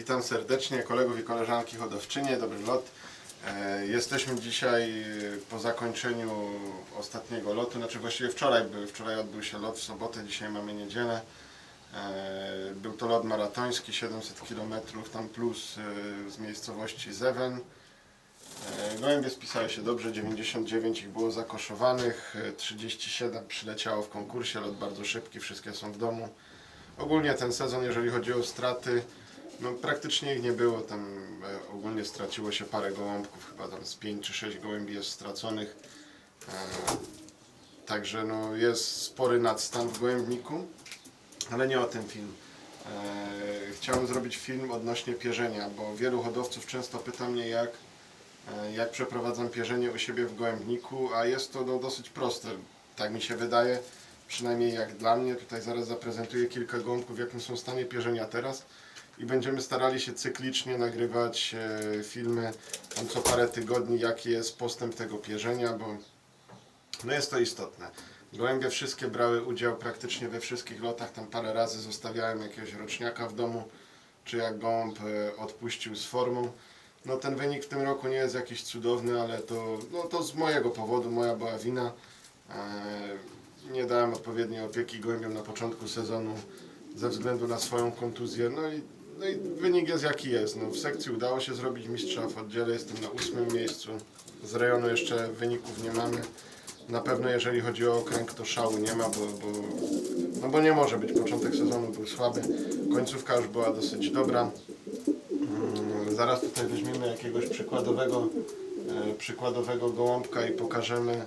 Witam serdecznie kolegów i koleżanki hodowczynie, dobry lot. E, Jesteśmy dzisiaj e, po zakończeniu ostatniego lotu, znaczy właściwie wczoraj był, wczoraj odbył się lot w sobotę, dzisiaj mamy niedzielę. E, Był to lot maratoński, 700 km tam plus z miejscowości Zewen. Gołębie spisały się dobrze, 99 ich było zakoszowanych, e, 37 przyleciało w konkursie, lot bardzo szybki, wszystkie są w domu. Ogólnie ten sezon, jeżeli chodzi o straty, no praktycznie ich nie było, tam e, ogólnie straciło się parę gołąbków, chyba tam z 5 czy 6 gołębi jest straconych. E, Także no, jest spory nadstan w gołębniku, ale nie o tym film. E, Chciałem zrobić film odnośnie pierzenia, bo wielu hodowców często pyta mnie jak, e, jak przeprowadzam pierzenie u siebie w gołębniku, a jest to no, dosyć proste, tak mi się wydaje, przynajmniej jak dla mnie. Tutaj zaraz zaprezentuję kilka gołąbków, w jakim są stanie pierzenia teraz i będziemy starali się cyklicznie nagrywać e, filmy tam co parę tygodni, jaki jest postęp tego pierzenia, bo no jest to istotne. Gołębie wszystkie brały udział praktycznie we wszystkich lotach, tam parę razy zostawiałem jakiegoś roczniaka w domu, czy jak gołąb e, odpuścił z formą. No ten wynik w tym roku nie jest jakiś cudowny, ale to, no, to z mojego powodu, moja była wina. E, nie dałem odpowiedniej opieki gołębiom na początku sezonu ze względu na swoją kontuzję. No i, no i wynik jest jaki jest. No, w sekcji udało się zrobić mistrza, w oddziale jestem na ósmym miejscu. Z rejonu jeszcze wyników nie mamy. Na pewno jeżeli chodzi o okręg to szału nie ma, bo, bo, no bo nie może być. Początek sezonu był słaby, końcówka już była dosyć dobra. Mm, Zaraz tutaj weźmiemy jakiegoś przykładowego, e, przykładowego gołąbka i pokażemy,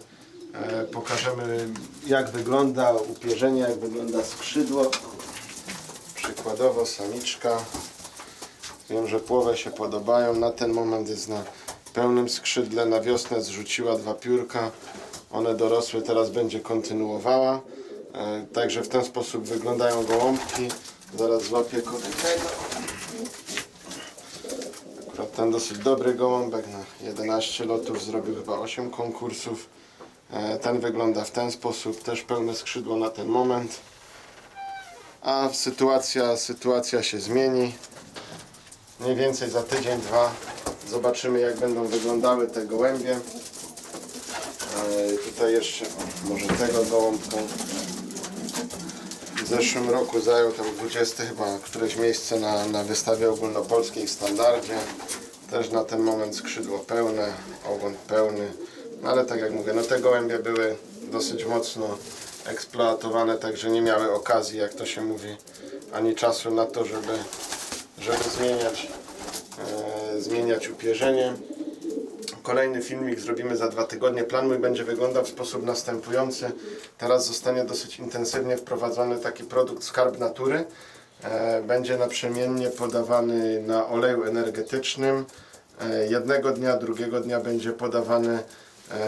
e, pokażemy jak wygląda upierzenie, jak wygląda skrzydło. Przykładowo samiczka. Wiem, że płowe się podobają. Na ten moment jest na pełnym skrzydle. Na wiosnę zrzuciła dwa piórka. One dorosły, teraz będzie kontynuowała. E, Także w ten sposób wyglądają gołąbki. Zaraz złapię tego. Akurat ten dosyć dobry gołąbek na 11 lotów zrobił chyba 8 konkursów. E, Ten wygląda w ten sposób, też pełne skrzydło na ten moment. A sytuacja, sytuacja się zmieni. Mniej więcej za tydzień, dwa zobaczymy jak będą wyglądały te gołębie. E, tutaj jeszcze może tego gołąbka. W zeszłym roku zajął tam 20 chyba któreś miejsce na, na wystawie ogólnopolskiej w standardzie. Też na ten moment skrzydło pełne, ogon pełny. No ale tak jak mówię, no te gołębie były dosyć mocno eksploatowane, także nie miały okazji, jak to się mówi, ani czasu na to, żeby, żeby zmieniać, e, zmieniać upierzenie. Kolejny filmik zrobimy za dwa tygodnie. Plan mój będzie wyglądał w sposób następujący. Teraz zostanie dosyć intensywnie wprowadzony taki produkt Skarb Natury. E, Będzie naprzemiennie podawany na oleju energetycznym. E, Jednego dnia, drugiego dnia będzie podawany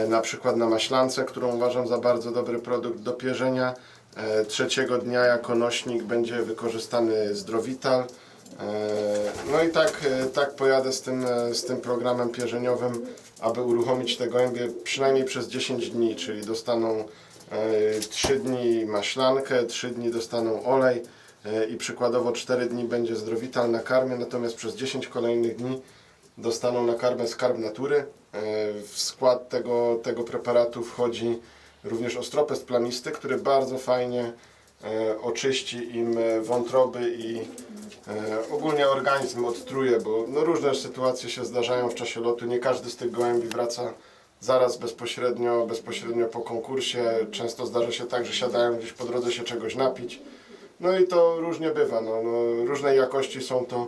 na przykład na maślance, którą uważam za bardzo dobry produkt do pierzenia. E, Trzeciego dnia jako nośnik będzie wykorzystany zdrowital. E, No i tak, e, tak pojadę z tym, e, z tym programem pierzeniowym, aby uruchomić te gołębie przynajmniej przez 10 dni, czyli dostaną e, 3 dni maślankę, 3 dni dostaną olej e, i przykładowo 4 dni będzie zdrowital na karmie, natomiast przez 10 kolejnych dni dostaną na karmę skarb natury. E, W skład tego, tego preparatu wchodzi również ostropest plamisty, który bardzo fajnie e, oczyści im e, wątroby i ogólnie organizm odtruje, bo no, różne sytuacje się zdarzają w czasie lotu. Nie każdy z tych gołębi wraca zaraz bezpośrednio, bezpośrednio po konkursie. Często zdarza się tak, że siadają gdzieś po drodze się czegoś napić. No i to różnie bywa. No, no, różnej jakości są to,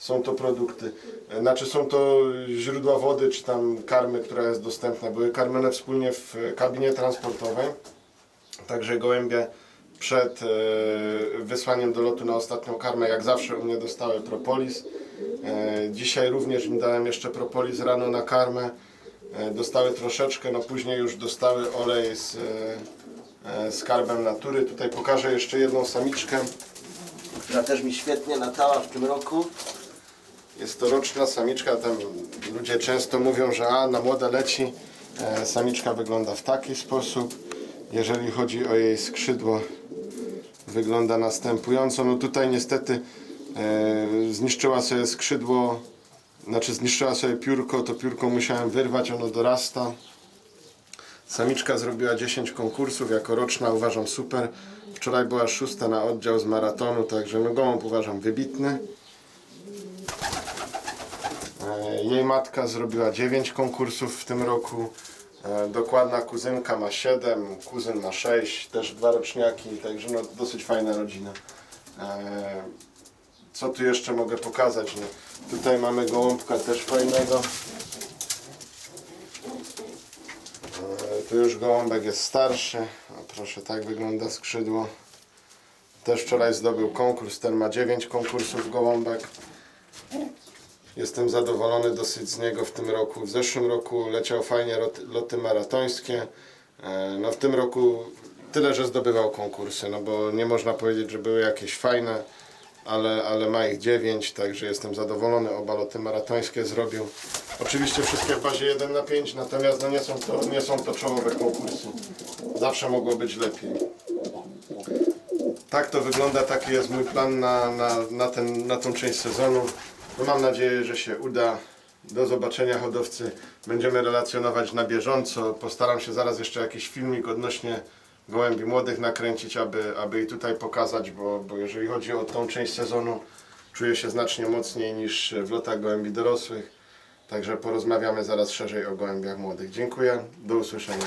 są to produkty. E, Znaczy są to źródła wody, czy tam karmy, która jest dostępna. Były karmione wspólnie w kabinie transportowej. Także gołębie przed e, wysłaniem do lotu na ostatnią karmę, jak zawsze u mnie dostały propolis. E, dzisiaj również im dałem jeszcze propolis rano na karmę. Dostały troszeczkę, no później już dostały olej z skarbem natury. Tutaj pokażę jeszcze jedną samiczkę, która też mi świetnie latała w tym roku. Jest to roczna samiczka, tam ludzie często mówią, że a, na młode leci. E, Samiczka wygląda w taki sposób. Jeżeli chodzi o jej skrzydło, wygląda następująco. No tutaj niestety E, zniszczyła sobie skrzydło, znaczy zniszczyła sobie piórko, to piórko musiałem wyrwać, ono dorasta. Samiczka zrobiła 10 konkursów, jako roczna uważam super. Wczoraj była szósta na oddział z maratonu, także no gołąb uważam wybitny. E, Jej matka zrobiła 9 konkursów w tym roku. E, Dokładna kuzynka ma 7, kuzyn ma 6, też dwa roczniaki, także no dosyć fajna rodzina. E, Co tu jeszcze mogę pokazać? No, tutaj mamy gołąbka też fajnego. Tu już gołąbek jest starszy. O, proszę, tak wygląda skrzydło. Też wczoraj zdobył konkurs. Ten ma 9 konkursów gołąbek. Jestem zadowolony dosyć z niego w tym roku. W zeszłym roku leciał fajnie lot- loty maratońskie. E, No w tym roku tyle, że zdobywał konkursy, no bo nie można powiedzieć, że były jakieś fajne, ale, ale ma ich 9, także jestem zadowolony. Oba loty maratońskie zrobił. Oczywiście wszystkie w bazie 1 na 5, natomiast no nie, są to, nie są to czołowe konkursy. Zawsze mogło być lepiej. Tak to wygląda, taki jest mój plan na, na, na, ten, na tą część sezonu. No mam nadzieję, że się uda. Do zobaczenia hodowcy. Będziemy relacjonować na bieżąco. Postaram się zaraz jeszcze jakiś filmik odnośnie gołębi młodych nakręcić, aby, aby i tutaj pokazać, bo, bo jeżeli chodzi o tą część sezonu, czuję się znacznie mocniej niż w lotach gołębi dorosłych. Także porozmawiamy zaraz szerzej o gołębiach młodych. Dziękuję, do usłyszenia.